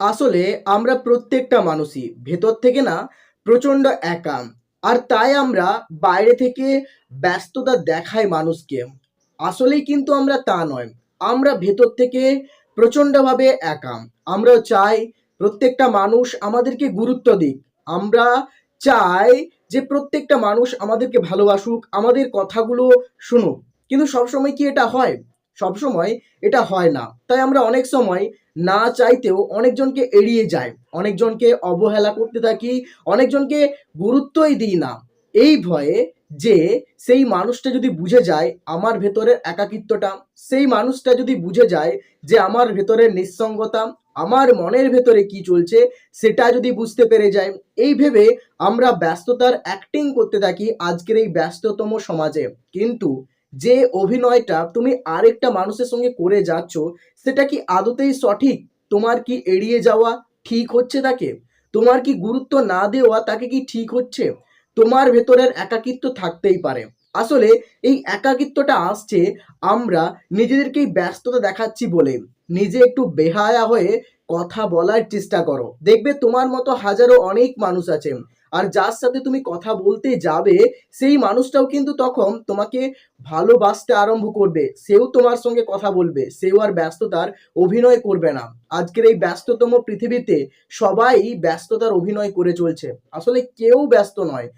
আসলে আমরা প্রত্যেকটা মানুষই, ভেতর থেকে না প্রচণ্ড একা। আর তাই আমরা বাইরে থেকে ব্যস্ততা দেখাই মানুষকে। আসলেই কিন্তু আমরা তা নয়। আমরা ভেতর থেকে প্রচণ্ডভাবে একা। আমরা চাই প্রত্যেকটা মানুষ আমাদেরকে গুরুত্ব দিক। আমরা চাই যে প্রত্যেকটা মানুষ আমাদেরকে ভালোবাসুক, আমাদের কথাগুলো শুনুক। কিন্তু সবসময় কি এটা হয়? সবসময় এটা হয় না। তাই আমরা অনেক সময় না চাইতেও অনেকজনকে এড়িয়ে যায় অনেকজনকে অবহেলা করতে থাকি, অনেকজনকে গুরুত্বই দিই না। এই ভয়ে যে সেই মানুষটা যদি বুঝে যায় আমার ভেতরের একাকিত্বটা, সেই মানুষটা যদি বুঝে যায় যে আমার ভেতরের নিঃসঙ্গতা, আমার মনের ভেতরে কি চলছে সেটা যদি বুঝতে পেরে যায়, এই ভেবে আমরা ব্যস্ততার অ্যাক্টিং করতে থাকি আজকের এই ব্যস্ততম সমাজে। কিন্তু যে অভিনয়টা তুমি আরেকটা মানুষের সঙ্গে করে যাচ্ছ, সেটা কি আদতেই সঠিক? তোমার কি এড়িয়ে যাওয়া ঠিক হচ্ছে তাকে? তোমার কি গুরুত্ব না দেওয়া তাকে কি ঠিক হচ্ছে? তোমার ভেতরের একাকিত্ব থাকতেই পারে। আসলে এই একাকিত্বটা আসছে আমরা নিজেদেরকেই ব্যস্ততা দেখাচ্ছি বলে। নিজে একটু বেহায়া হয়ে কথা বলার চেষ্টা করো। দেখবে তোমার মতো হাজারো অনেক মানুষ আছে। আর যার সাথে তুমি কথা বলতে যাবে, সেই মানুষটাও কিন্তু তখন তোমাকে ভালোবাসতে আরম্ভ করবে। সেও তোমার সঙ্গে কথা বলবে, সেও আর ব্যস্ততার অভিনয় করবে না। আজকের এই ব্যস্ততম পৃথিবীতে সবাই ব্যস্ততার অভিনয় করে চলছে। আসলে কেউ ব্যস্ত নয়।